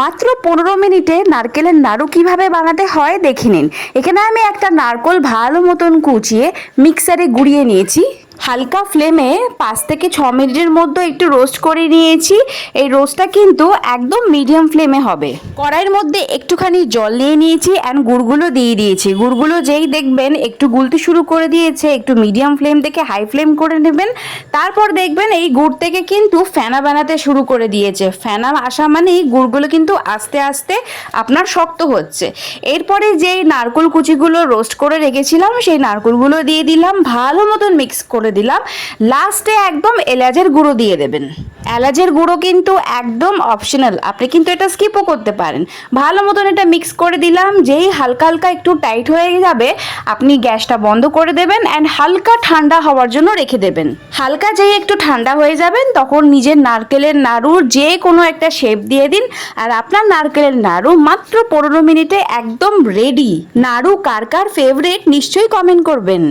মাত্র পনেরো মিনিটে নারকেলের নাড়ু কীভাবে বানাতে হয় দেখে নিন। এখানে আমি একটা নারকল ভালো মতন কুচিয়ে মিক্সারে গুঁড়িয়ে নিয়েছি। হালকা ফ্লেমে পাঁচ থেকে ছ মিনিটের মধ্যে একটু রোস্ট করে নিয়েছি। এই রোস্টটা কিন্তু একদম মিডিয়াম ফ্লেমে হবে। কড়াইয়ের মধ্যে একটুখানি জল নিয়ে নিয়েছি অ্যান্ড গুড়গুলো দিয়ে দিয়েছি। গুড়গুলো যেই দেখবেন একটু গুলতে শুরু করে দিয়েছে, একটু মিডিয়াম ফ্লেম থেকে হাই ফ্লেম করে নেবেন। তারপর দেখবেন এই গুড় থেকে কিন্তু ফেনা বানাতে শুরু করে দিয়েছে। ফেনা আসা মানেই গুড়গুলো কিন্তু আস্তে আস্তে আপনার শক্ত হচ্ছে। এরপরে যেই নারকোল কুচিগুলো রোস্ট করে রেখেছিলাম, সেই নারকোলগুলো দিয়ে দিলাম। ভালো মতন মিক্স করে দিলাম। লাস্টে একদম এলাচের গুঁড়ো দিয়ে দেবেন। এলাচের গুঁড়ো কিন্তু একদম অপশনাল আপনি কিন্তু এটা স্কিপও করতে পারেন। ভালো মতন এটা মিক্স করে দিলাম। যেই হালকা হালকা একটু টাইট হয়ে যাবে, আপনি গ্যাসটা বন্ধ করে দেবেন অ্যান্ড হালকা ঠান্ডা হওয়ার জন্য রেখে দেবেন। হালকা যেই একটু ঠান্ডা হয়ে যাবেন, তখন নিজের নারকেলের নাড়ুর যে কোনো একটা শেপ দিয়ে দিন। আর আপনার নারকেলের নাড়ু মাত্র পনেরো মিনিটে একদম রেডি নাড়ু কার কার ফেভারিট নিশ্চয়ই কমেন্ট করবেন।